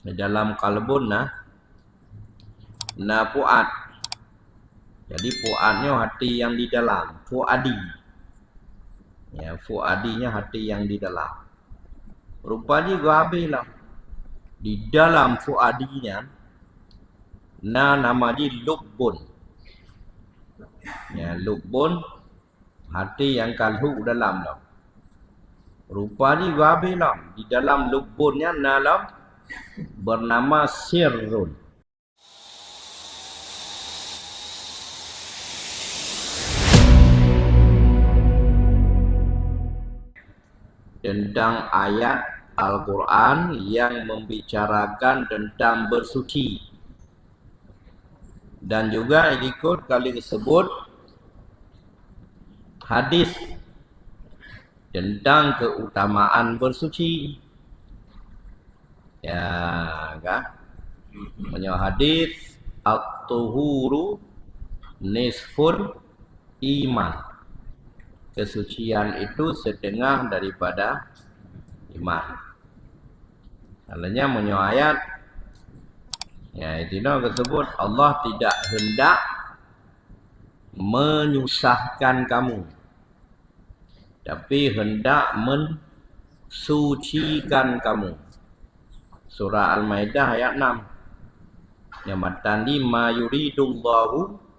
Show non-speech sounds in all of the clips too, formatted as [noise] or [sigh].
Di dalam kalbun nah. Na puat. Jadi puatnya hati yang di dalam. Fuadi. Ya, fuadinya hati yang di dalam. Rupanya habislah. Di dalam fuadinya. Na nama di lubbun. Ya, lubbun. Hati yang kalhu dalam dah. Rupanya habislah. Di dalam lubbunnya dalam bernama sirrun. tentang ayat Al-Quran yang membicarakan tentang bersuci. Dan juga ikut kali disebut hadis tentang keutamaan bersuci. Ya, kan? Punya hadis at-tuhuru nisfur iman kesucian itu setengah daripada iman. Alanya menyo ayat ya itu tersebut Allah tidak hendak menyusahkan kamu tapi hendak mensucikan kamu. Surah Al-Maidah ayat 6. Yang matandi ma yuridullahu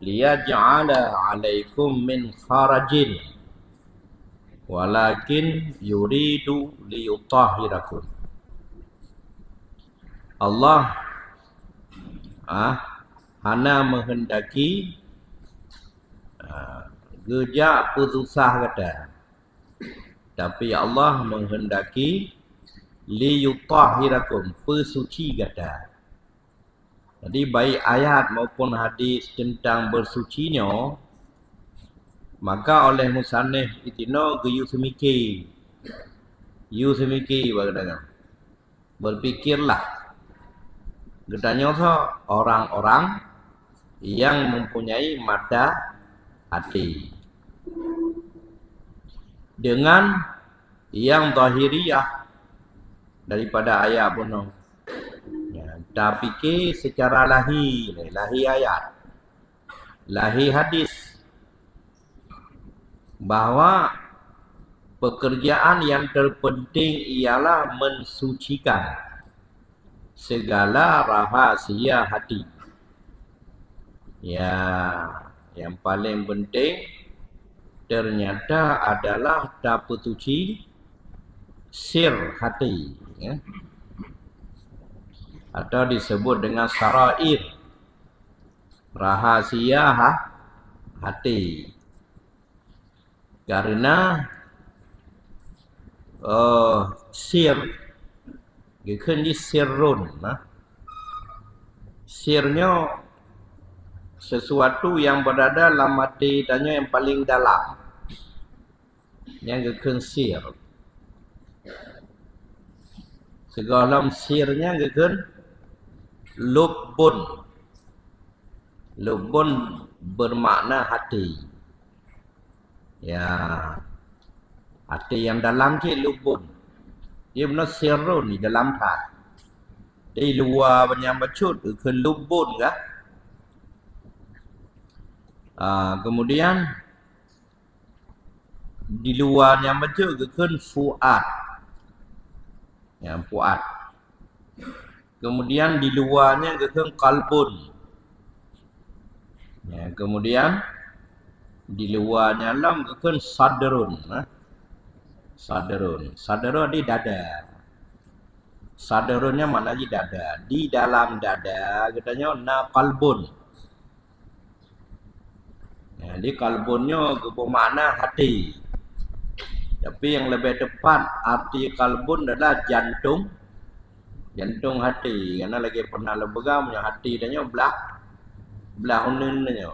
liyaj'ala 'alaikum min kharajin walakin yuridu liyutahhirakum Allah ah hana menghendaki ah, gejak putusah kata tapi Allah menghendaki liyutahhirakum pesuci kata jadi baik ayat maupun hadis tentang bersucinya maka oleh musannif itino geyu semiki. Yu semiki bagaikan. Berpikirlah. Gedanya so orang-orang yang mempunyai mata hati. Dengan yang zahiriyah daripada ayat pun dah fikir secara lahi lahi ayat. Lahi hadis. Bahawa pekerjaan yang terpenting ialah mensucikan segala rahasia hati. Ya yang paling penting ternyata adalah dapat suci sir hati ya atau disebut dengan sarair rahasia ha? hati karena uh, sir gikan di sirrun nah. sirnya sesuatu yang berada dalam hati tanya yang paling dalam yang gikan sir segala sirnya gikan Lubun. Lubun bermakna hati. Ya. Hati yang dalam je lubun. Benar sirun di dalam hat Di luar banyak bacut ke lubun kah? Uh, kemudian di luar yang baca ke fuad yang fuad Kemudian di luarnya kekeng kalbun. Ya, kemudian di luarnya lam kekeng sadrun. Ha? Sadrun. Sadrun di dada. Sadrunnya mana di dada. Di dalam dada katanya na kalbun. Ya, di kalbunnya bermakna hati. Tapi yang lebih tepat arti kalbun adalah jantung. Jantung hati. Kerana lagi pernah lebegam punya hati dan belah belah dia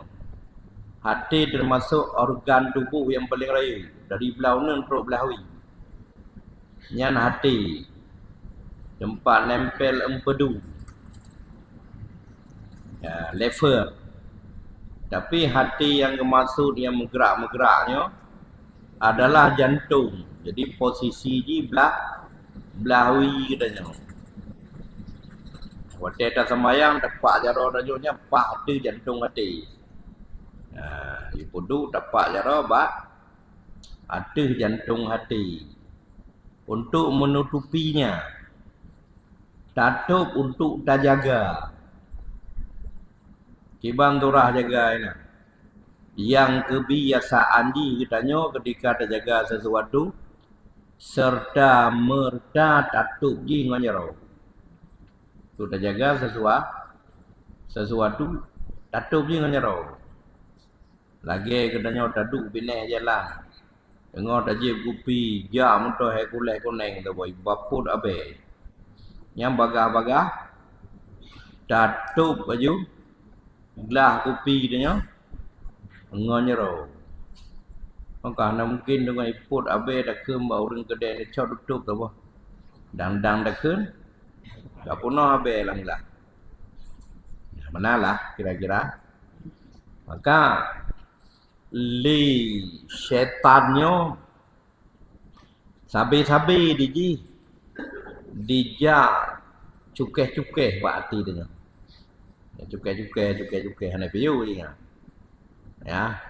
hati termasuk organ tubuh yang paling raya. Dari belah unen perut belah wi nyan hati. Tempat nempel empedu. Ya lever tapi hati yang kemasuk yang menggerak-menggeraknya adalah jantung jadi posisi di belah belah wi katanya Waktu ada sembahyang dapat jaro rajulnya pak hati jantung hati. Ha, ibu tu dapat jaro bak hati jantung hati. Untuk menutupinya. Tatup untuk dah jaga. Kibang turah jaga ini. Yang kebiasaan di katanya ketika dah jaga sesuatu serta merta tatup ji nganyaro tu dah jaga sesuatu sesuatu tatup je dengan nyarau lagi kedanya taduk bina jalan dengar tajib kupi jam tu hai kulai kuneng tu boy baput abe yang bagah-bagah tatup baju gelah kupi dia dengan nyarau Maka anda mungkin dengan iput abe dah ke mbak orang kedai ni cak tutup tu boh. Dang-dang dah ke Tak punah habis lah mula. Manalah kira-kira. Maka li syaitannya sabi-sabi diji dija cukeh-cukeh buat hati dia. Ya, cukeh-cukeh, cukeh-cukeh hanya piu je. Ya.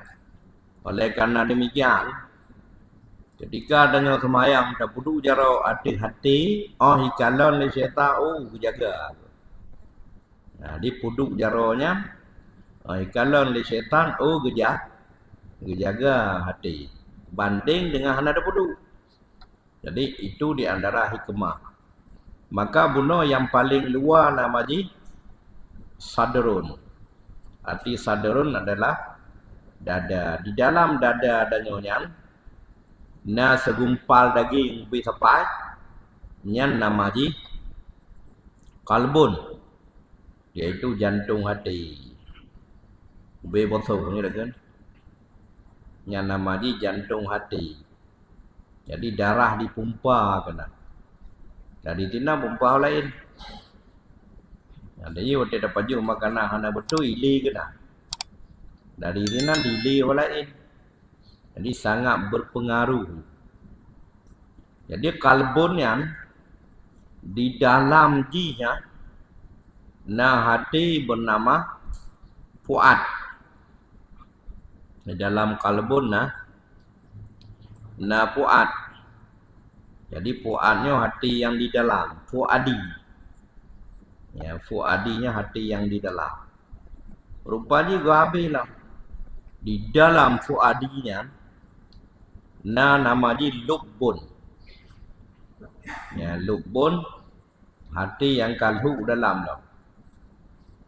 Oleh karena demikian, Ketika adanya semayang tak perlu jaro hati-hati, oh ikalon ni syaitan oh jaga. Nah, di puduk jaronya oh ikalon ni syaitan oh geja jaga hati. Banding dengan hana ada puduk. Jadi itu di antara hikmah. Maka bunuh yang paling luar nama ji sadrun. Arti sadrun adalah dada. Di dalam dada adanya nyonya na segumpal daging bi sapai. Nyan nama ji kalbun. Iaitu jantung hati. Be botol ni dah kan. Nyan nama ji jantung hati. Jadi darah dipumpa kena dari tina pumpa lain. Ada ye waktu dapat jumpa makanan hana betul ili kena dari tina dili lain jadi sangat berpengaruh. Jadi kalbun yang di dalam jinya nah hati bernama fuad. Di dalam kalbun nah nah fuad. Jadi fuadnya hati yang di dalam, fuadi. Ya, fuadinya hati yang di dalam. Rupanya gua habislah. Di dalam fuadinya na nama di lubbun ya lubbun hati yang kalhu dalam tu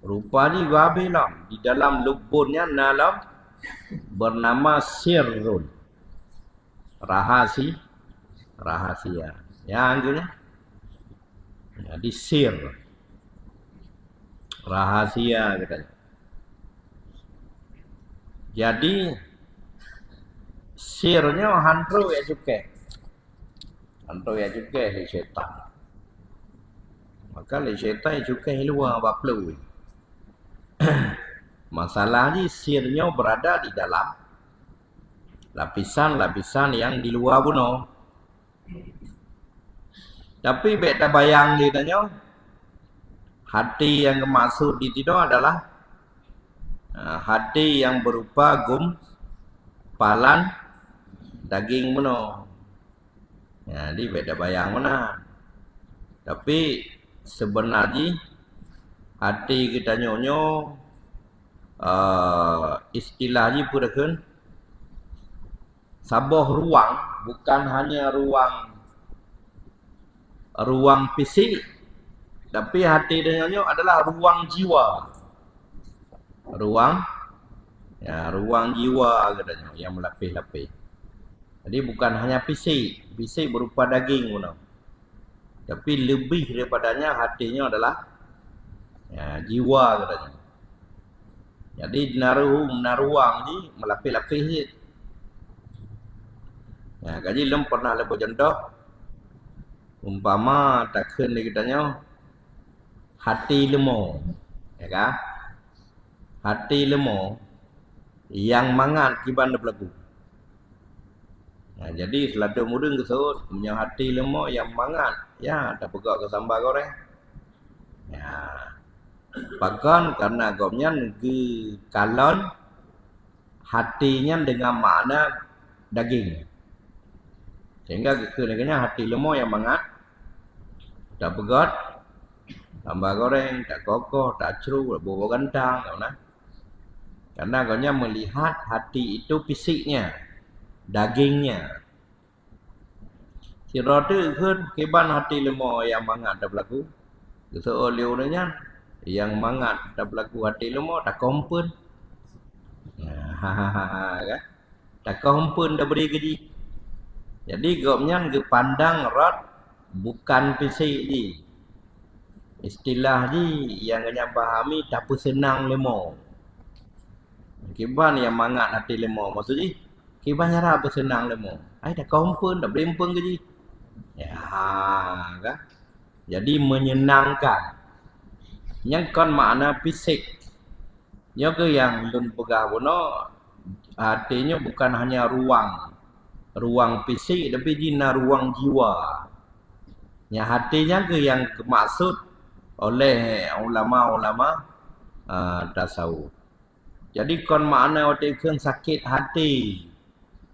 rupanya gua bilang di dalam lubbunnya dalam bernama sirrun. Rahasi rahasia. Ya anggurnya jadi sir. Rahasia katanya jadi sirnya hantu ya juga hantu ya juga si syaitan. Maka li syaitan juga luar baplu [coughs] masalah ni sirnya berada di dalam lapisan-lapisan yang di luar buno tapi beta bayang dia tanya hati yang masuk di situ adalah hati yang berupa gum palan daging mana. Ya, di beda bayang mana. Tapi sebenarnya hati kita nyonyo uh, istilahnya pun kan sabah ruang bukan hanya ruang ruang fisik tapi hati dia nyonyo adalah ruang jiwa ruang ya ruang jiwa katanya yang melapis-lapis jadi bukan hanya fisik, fisik berupa daging pun. Tapi lebih daripadanya hatinya adalah ya, jiwa katanya. Jadi naruh naruang ni melapis-lapis je. Ya, kaji lem pernah lepas contoh. Umpama takkan dia katanya hati lemo. Ya kan? Hati lemo yang mangat kiban dia berlaku. Ha, jadi selada muda kesut punya hati lemah yang mangat. Ya, tak pegak ke sambal goreng. Ya. Bahkan karena gomnya ke kalon hatinya dengan makna daging. Sehingga kena hati lemah yang mangat tak pegat tambah goreng tak kokoh tak ceru bubur gantang tak nah. Karena gomnya melihat hati itu fisiknya dagingnya Si rada kan keban hati lemah yang mangat dah berlaku. Seolah olehnya yang mangat dah berlaku hati lemah tak kompun. Ha kan? Tak kompun dah beri gaji. Jadi gopnya ke pandang rot bukan fisik ni. Istilah ni yang kena pahami tak senang lemah. Kiban yang mangat hati lemah maksudnya kiban nyara apa senang lemah. Ai dah kompun dah beri pun gaji. Ya, kan? Jadi menyenangkan. Yang kan makna fisik. Ya ke yang lun pegah bono artinya bukan hanya ruang ruang fisik tapi jina ruang jiwa. Ya hatinya ke yang kemaksud oleh ulama-ulama uh, tasawuf. Jadi kon makna waktu sakit hati.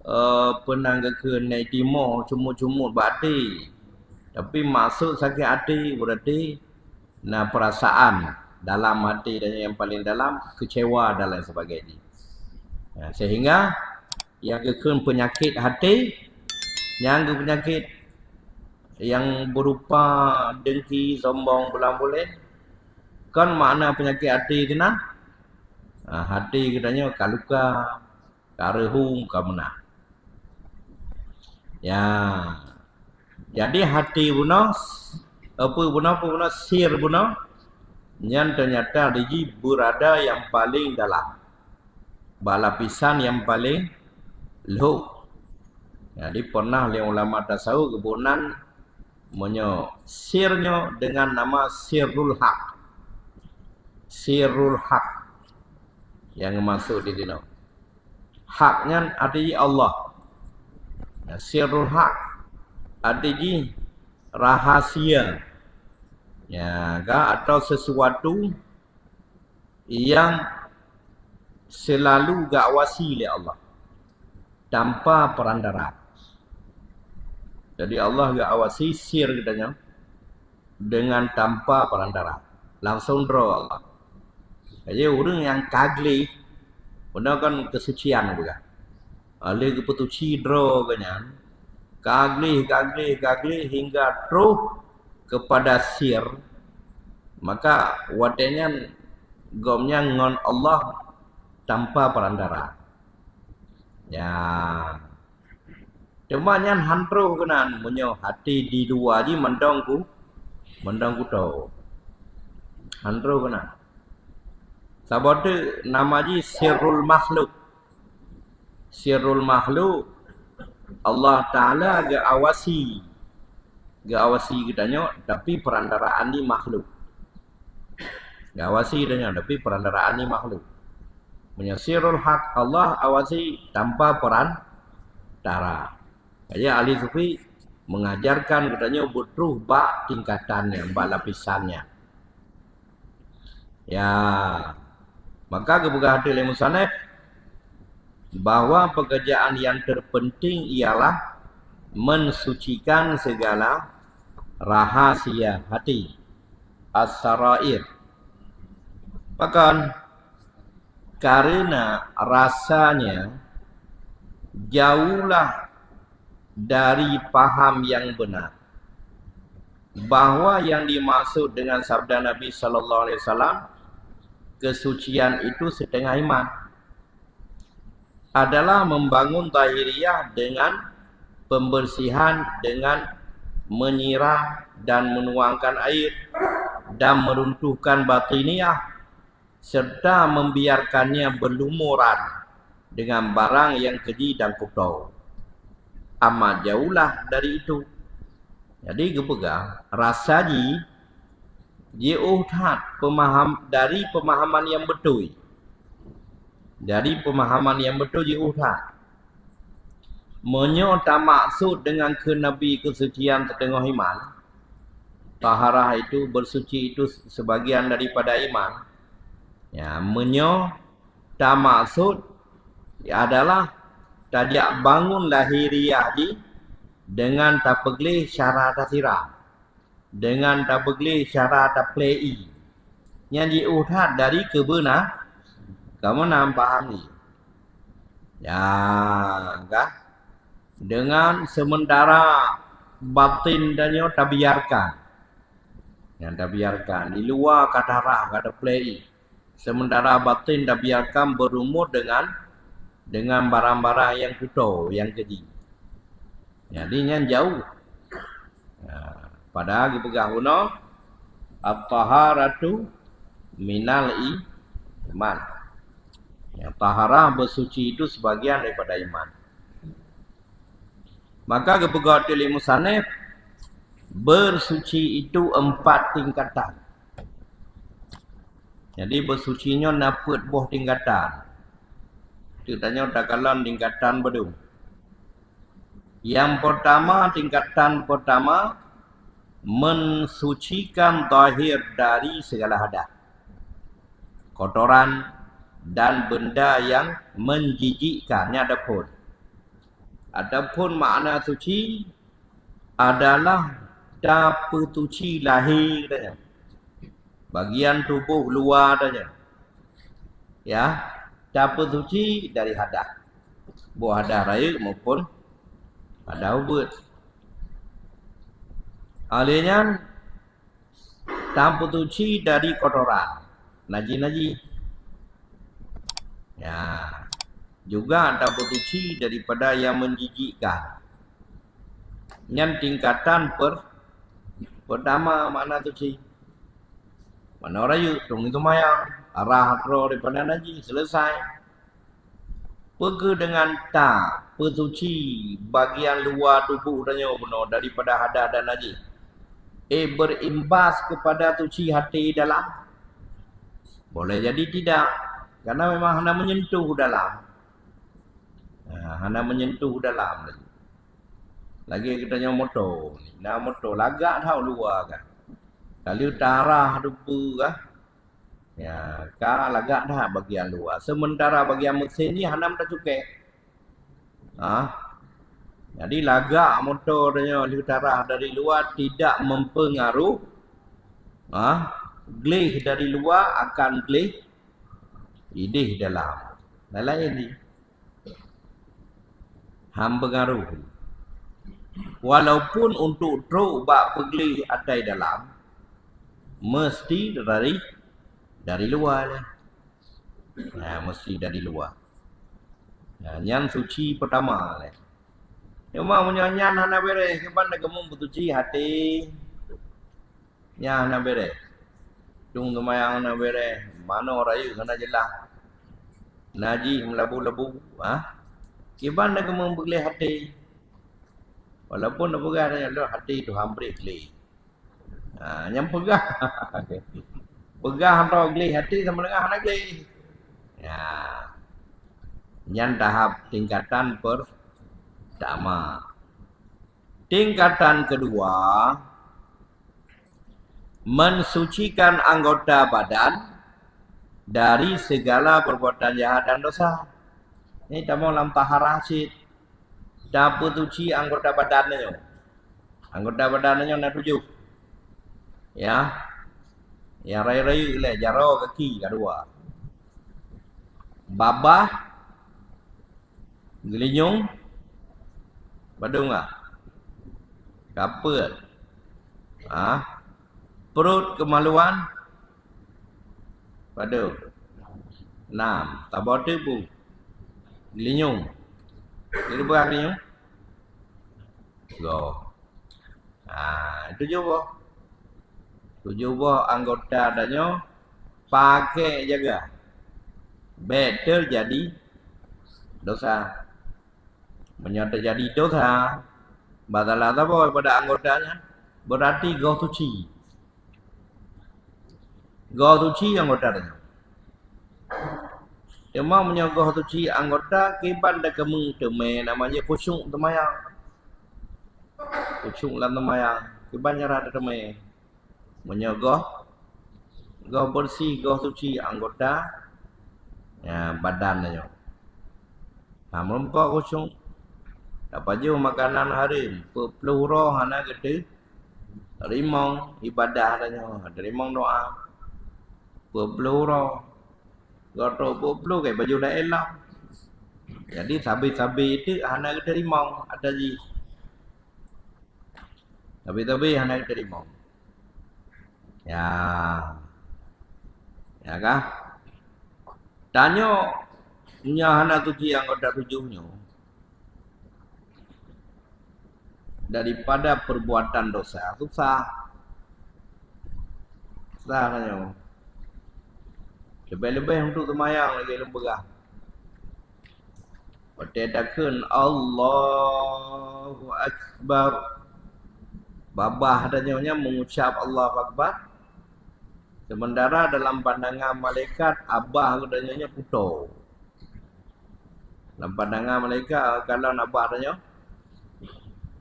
Uh, penang ke naik timur cumut-cumut bati tapi maksud sakit hati berarti nah perasaan dalam hati dan yang paling dalam kecewa dan lain sebagainya. Ya, sehingga yang kekun penyakit hati yang ke penyakit yang berupa dengki, sombong, bulan boleh kan makna penyakit hati itu nah hati katanya kaluka, karehung, kamunah Ya. Jadi hati buno apa buno apa buno sir buno yang ternyata diji berada yang paling dalam. Balapisan yang paling low. Jadi pernah oleh ulama tasawuf kebunan menyo sirnya dengan nama sirrul haq. Sirrul haq yang masuk di sini. Haknya artinya Allah. Ya, sirrul haq artinya rahasia. Ya ke atau sesuatu yang selalu gak oleh Allah. Tanpa perantara jadi Allah gak awasi sir katanya dengan tanpa perantara langsung draw Allah jadi orang yang kagli benar kan kesucian juga Ali ke petu cidro kanyan. Kagli, kagli, kagli hingga terus kepada sir. Maka watenya gomnya ngon Allah tanpa perantara. Ya. Cuma nyan hantro kenan munyo hati di dua di mendongku. Mendongku tau. Hantro kenan. Sabote nama ji sirrul makhluk. Sirrul makhluk Allah Ta'ala ga awasi. Ga awasi katanya tapi perantaraan ni makhluk. Ga awasi katanya tapi perantaraan ni makhluk. Punya haq Allah awasi tanpa peran tara kaya ahli sufi mengajarkan katanya butuh bak tingkatannya bak lapisannya. Ya maka kebuka hati oleh musanef bahwa pekerjaan yang terpenting ialah mensucikan segala rahasia hati. As-sarair. Bahkan karena rasanya jauhlah dari paham yang benar. Bahwa yang dimaksud dengan sabda Nabi sallallahu alaihi wasallam kesucian itu setengah iman adalah membangun tahiriyah dengan pembersihan dengan menyiram dan menuangkan air dan meruntuhkan batiniyah serta membiarkannya berlumuran dengan barang yang keji dan kutau. Amat jauhlah dari itu. Jadi kepegang rasa ji jauh pemaham dari pemahaman yang betul dari pemahaman yang betul diutak. Menyo tak maksud dengan ke Nabi kesucian setengah iman. Taharah itu bersuci itu sebagian daripada iman. Ya, menyo tak maksud adalah tajak bangun lahiriah di dengan tak pegli syara tasira dengan tak pegli syara tak play yang diutat dari kebena kamu paham ni? Ya enggak? Dengan sementara batin dan yo tak biarkan. Yang tak biarkan. Di luar kata rah kata play sementara batin tak biarkan berumur dengan dengan barang-barang yang kuto yang keji. Jadi yang jauh pada lagi pegang guna at-taharatu minal iman ya, taharah bersuci itu sebagian daripada iman maka kepegat ilmu sanif bersuci itu empat tingkatan. Jadi bersucinya naput buah tingkatan. Ceritanya takalan tingkatan bedu. Yang pertama, tingkatan pertama mensucikan zahir dari segala hadas. Kotoran dan benda yang menjijikkannya ada pun. Adapun makna suci adalah dapat suci lahir katanya. Bagian tubuh luar katanya. Ya, dapat suci dari hadas. Buah hadas raya maupun hadas ubud. Alihnya dapat suci dari kotoran. Naji-naji. Ya, juga ada bersuci daripada yang menjijikkan. Yang tingkatan per pertama mana suci? Mana rayu? Tung itu mayang. Arah hatro daripada naji. Selesai. Pergi dengan tak bersuci bagian luar tubuh dan benar daripada hadah dan naji. Eh berimbas kepada suci hati dalam. Boleh jadi tidak. Karena memang hendak menyentuh dalam. Ha, hana menyentuh dalam lagi. Kita nyawa motor. Nah motor lagak tahu luar kan. Kalau darah dupa kan. Ya, ka lagak dah bagian luar. Sementara bagian mesin ni hanam tak cukai. Ha? Jadi lagak motor dia darah dari luar tidak mempengaruh ha? glih dari luar akan glih idih dalam. Dalam ini hamba pengaruh. Walaupun untuk truk bak pergi atai dalam, mesti dari dari luar lah. Ya, mesti dari luar. Ya, yang suci pertama lah. Cuma punya nyan hana bere, keban nak kemung bersuci hati. Nyan hana bere. Tung tumayang hana bere, mana rayu hana jelah. Naji melabu-labu, ah. Kiban nak membeli hati. Walaupun nak pegang dengan hati itu hampir geli. Ha, yang pegang. [laughs] pegang atau geli hati sama dengan anak geli. Ya. Yang tahap tingkatan pertama. Tingkatan kedua. Mensucikan anggota badan dari segala perbuatan jahat dan dosa. Ini tamu dalam tahara asid. Dapat uci anggota badannya. Anggota badannya nak tujuh. Ya. Yang raya-raya ile jaro kaki kedua. Babah. Gelinyung. Badung ah. Kapal. Ah. Perut kemaluan. Badung. Enam. Tabot tu Linyung. Ini berapa linyung? Go. Ha, itu juga. Tujuh anggota adanya pakai jaga. Betul jadi dosa. Menyata jadi dosa. Batalah apa pada anggotanya? Berarti go suci. Go suci anggotanya. Cuma menyogoh tu ci anggota kiban dah kemung temai namanya kusung temayang. Kusung lah temayang. Kiban nyara ada temai. Menyogoh Go bersih, go suci anggota ya, badan dia. Ha, merempak kosong. Tak baju makanan harim. Peluru hana gede. Rimong ibadah dia. Rimong doa. Peluru. Goto peluru kayak baju dah elok. Jadi sabi-sabi itu hana gede rimong. Ada ji. Sabi-sabi hana gede rimong. Ya. Ya kah? Tanya Nya hana tuji yang ada tujuhnya. Daripada perbuatan dosa. Susah. Susah tanya. Lebih-lebih untuk semayang lagi lemberah. Berdedakan Allahu Akbar. Babah adanya mengucap Allah Akbar. Sementara dalam pandangan malaikat, abah adanya putus. Dalam pandangan malaikat kalau nak buat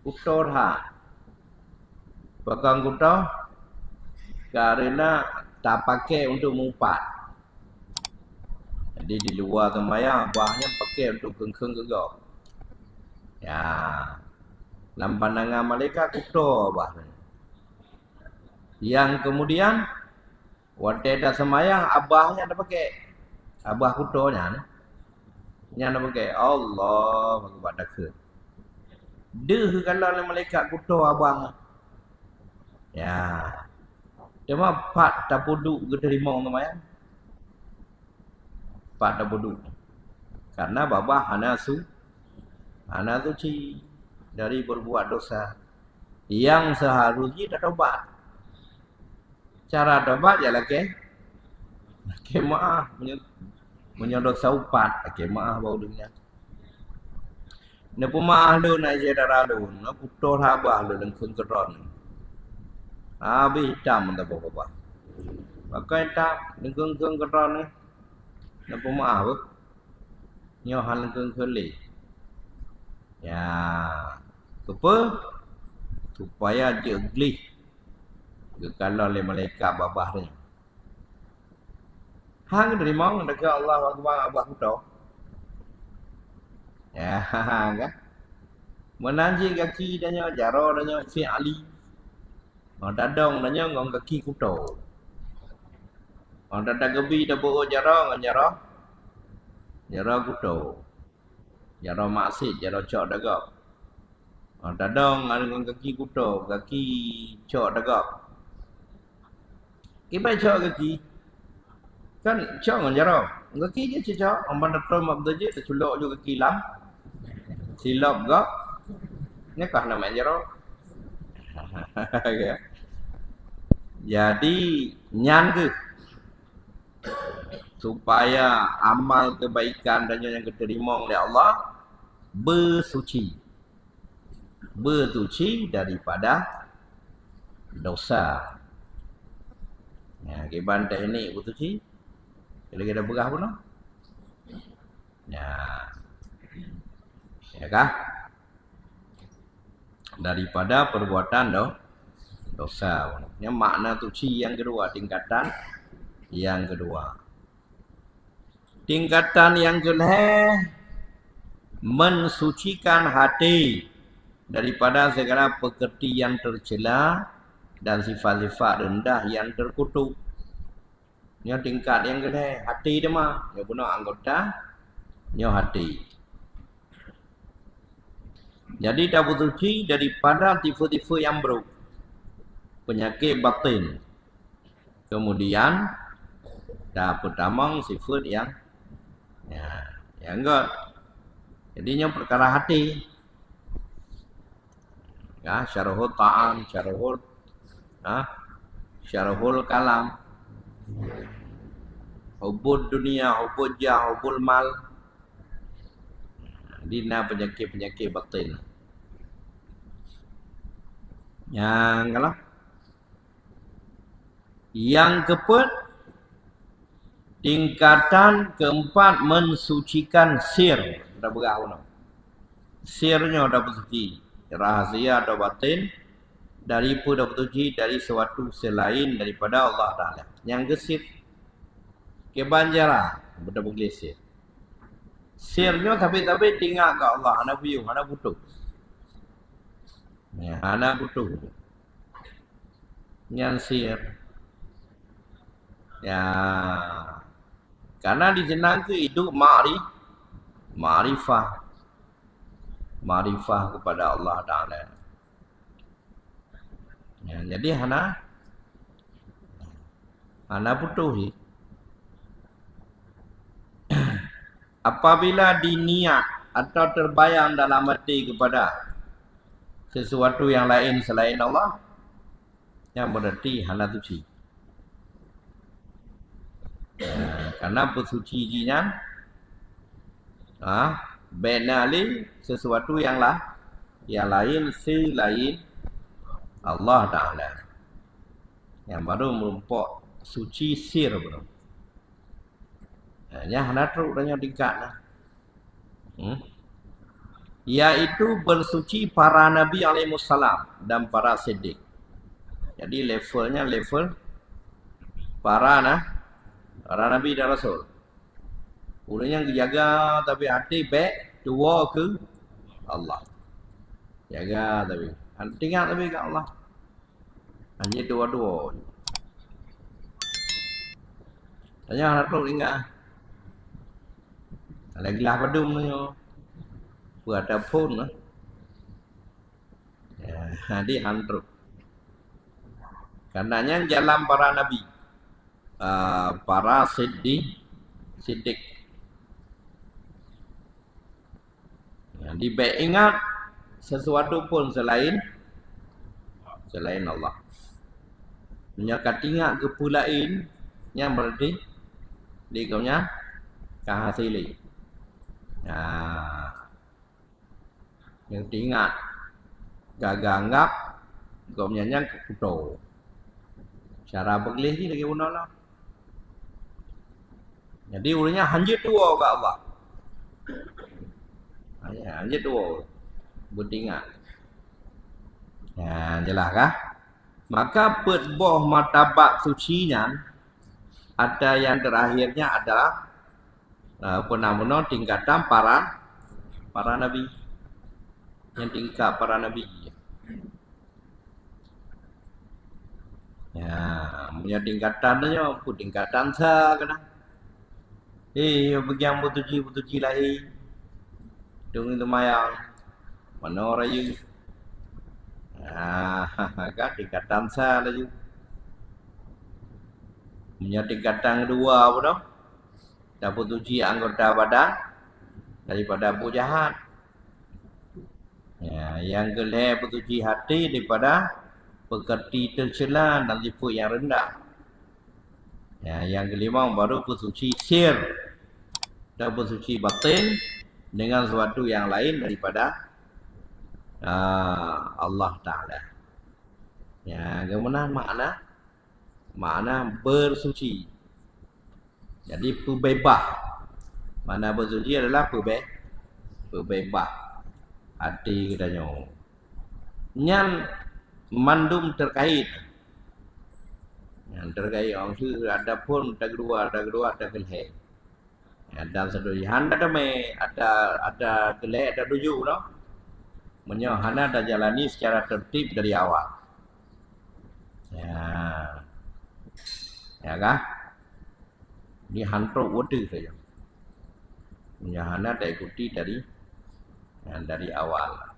Kutor ha Bahkan kutor Kerana tak pakai untuk mengumpat Jadi di luar kemayang Abahnya pakai untuk kengkeng gegak Ya. Dalam pandangan malaikat kutor abah Yang kemudian Waktu dah semayang Abahnya dah pakai. Abah kutornya ni. Yang nama ke Allah Akbar Deh kalau le malaikat kuto abang. Ya. Cuma pak tak puduk ke terima orang mayan. Pak tak puduk. Karena baba hana su hana suci dari berbuat dosa yang seharusnya tak tobat. Cara tobat ya lagi. Ke maaf menyodok saupat okey maaf bau dunia ne pemaah lu nak je darah lu ne putor habah lu dengan kun keron habis hitam tak apa-apa pakai tak dengan kun keron ni ne pemaah bu nyo hal kun keli ya apa supaya jegli kalau le malaikat babah ni Hang dari mana dekat Allah Akbar Abah Kuto? Ya, [laughs] kan? Menanji kaki dan nyo jaro dan nyo si Ali. Orang dadong dan nyo ngong kaki kuto. Orang dadak gebi dah bawa jaro ngan jaro. Jaro kuto. Jaro maksid, jaro cok dagak. Orang dadong ngong kaki kuto, kaki cok dagak. Kipai cok kaki, kan cak ngan jaro kaki je cak amban datang mak beje terculok juga kaki lam silap gak ni kah nama jaro [laughs] ya. jadi nyan ke supaya amal kebaikan dan yang diterima oleh Allah bersuci. Bersuci daripada dosa. Ya, kiban teknik bersuci kalau kita berah pun Ya. Ya kah? Daripada perbuatan do, dosa. Yang makna tu ci yang kedua tingkatan yang kedua. Tingkatan yang kedua mensucikan hati daripada segala pekerti yang tercela dan sifat-sifat rendah yang terkutuk. Nyo tingkat yang kena hati dia mah. Nyo guna anggota. Nyo hati. Jadi dah suci daripada tifu-tifu yang buruk. Penyakit batin. Kemudian dah pertama sifat yang ya, yang enggak. Jadi nyo perkara hati. Ya, syarahul ta'am, syarahul ha, syarahul kalam. Hubud dunia, hubud jah, hubud mal. Dina penyakit-penyakit batin. Yang kalau yang keempat tingkatan keempat mensucikan sir. Dah berapa nama? Sirnya dah bersuci. Rahasia atau batin daripada bersuci dari sesuatu selain daripada Allah Taala. Yang gesit kebanjara betul bergelisir. Sirnya tapi-tapi tinggal ke Allah, anak biu, anak butuh. Ya, anak butuh. Yang sir. Ya. Karena di jenang itu ma'rif, ma'rifah. Ma'rifah kepada Allah Ta'ala. Ya, jadi Hana Hana putuhi Apabila diniat atau terbayang dalam hati kepada sesuatu yang lain selain Allah yang berarti Hana suci ya, karena bersuci jinya ah, benali sesuatu yang lah yang lain selain Allah Ta'ala yang baru merumpuk suci sir bro. Ya, nak teruk tanya tingkat lah. Hmm? Iaitu bersuci para Nabi alaihissalam dan para siddiq. Jadi levelnya level para nah, para Nabi dan Rasul. Orang yang jaga tapi hati baik dua ke Allah. Jaga tapi. Tinggal tapi ke Allah. Hanya dua-dua. Tanya tu ingat. Ada gelas padum ni. Buat ada pun. Ya, di hantruk. Karenanya jalan para nabi. Uh, para siddiq siddiq. Ya, di baik ingat sesuatu pun selain selain Allah menyakat ingat ke pulain yang berarti di kaunya kahasili ya yang ingat gaganggap kau menyanyang kuto cara beglih ni lagi guna lah. Jadi ulangnya hanjit dua ke Allah hanjit dua berdingat ya jelas kah? Maka perboh martabat sucinya ada yang terakhirnya adalah namanya tingkatan para para nabi yang tingkat para nabi. Ya, punya tingkatannya apa tingkatan sa kena. Eh, bagian butuji butuji lahi. Dung itu mayang. Mana orang yang Ah, kan tingkatan sa lagi. Punya tingkatan kedua apa? Dapat uji anggota badan daripada Abu Jahat. Ya, yang kelima petuji hati daripada pekerti tercela dan liput yang rendah. Ya, yang kelima baru pesuci sir dan pesuci batin dengan sesuatu yang lain daripada uh, Allah Ta'ala Ya, kemudian makna Makna bersuci Jadi pebebah Makna bersuci adalah pebe, pebebah Hati katanya Yang mandum terkait Yang terkait orang tu ada pun ada kedua, ada kedua, ada kelih Ya, dan sedoi handa ada ada ada kelih ada tujuh no? menyohana dan jalani secara tertib dari awal. Ya. Ya kan? Ini hantu wadu saja. Menyohana dan ikuti dari ya, dari awal.